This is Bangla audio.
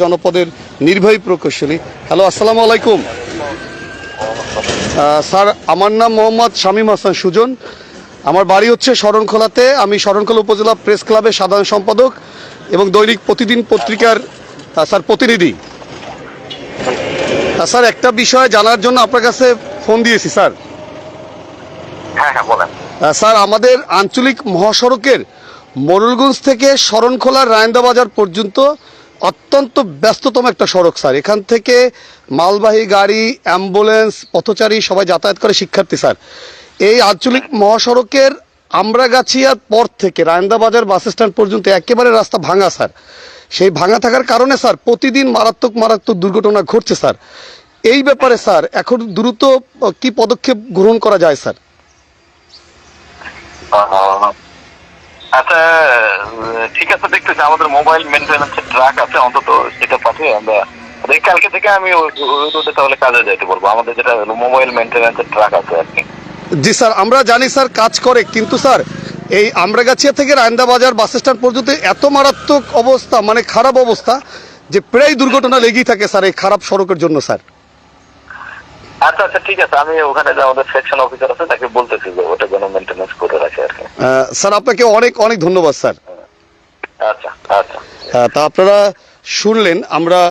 জনপদের নির্বাহী প্রকৌশলী। হ্যালো আসসালামু আলাইকুম। স্যার আমার নাম মোহাম্মদ শামীম হাসান সুজন। আমার বাড়ি হচ্ছে শরণখোলাতে। আমি শরণখোলা উপজেলা প্রেস ক্লাবের সাধারণ সম্পাদক এবং দৈনিক প্রতিদিন পত্রিকার স্যার প্রতিনিধি। স্যার একটা বিষয় জানার জন্য আপনার কাছে ফোন দিয়েছি স্যার। হ্যাঁ হ্যাঁ স্যার আমাদের আঞ্চলিক মহাসড়কের মোরলগঞ্জ থেকে শরণখোলা রায়ন্দা বাজার পর্যন্ত অত্যন্ত ব্যস্ততম একটা সড়ক, স্যার। এখান থেকে মালবাহী গাড়ি, অ্যাম্বুলেন্স, পথচারী সবাই যাতায়াত করে, শিক্ষার্থী, স্যার। এই আঞ্চলিক মহাসড়কের আমরাগাছিয়ার পর থেকে রায়ন্দাবাজার বাস স্ট্যান্ড পর্যন্ত একেবারে রাস্তা ভাঙা, স্যার। সেই ভাঙা থাকার কারণে, স্যার, প্রতিদিন মারাত্মক মারাত্মক দুর্ঘটনা ঘটছে, স্যার। এই ব্যাপারে, স্যার, এখন দ্রুত কি পদক্ষেপ গ্রহণ করা যায়, স্যার? আচ্ছা ঠিক আছে দেখতেছি আমাদের মোবাইল মেনটেন্যান্সের ট্রাক আছে অন্তত সেটা পাঠিয়ে আমরা কালকে থেকে আমি ওই তাহলে কাজে যাইতে বলব। আমাদের যেটা মোবাইল মেনটেন্যান্সের ট্রাক আছে আর কি। জি স্যার আমরা জানি স্যার কাজ করে কিন্তু স্যার এই আমরাগাছিয়া থেকে রায়ন্দা বাজার বাস স্ট্যান্ড পর্যন্ত এত মারাত্মক অবস্থা মানে খারাপ অবস্থা যে প্রায় দুর্ঘটনা লেগেই থাকে স্যার এই খারাপ সড়কের জন্য স্যার। আচ্ছা আচ্ছা ঠিক আছে আমি ওখানে যে আমাদের সেকশন অফিসার আছে তাকে বলতেছি যে ওটা যেন মেনটেন্যান্স করে রাখে আর কি আহ, স্যার আপনাকে অনেক অনেক ধন্যবাদ স্যার। আচ্ছা আচ্ছা। তা আপনারা শুনলেন আমরা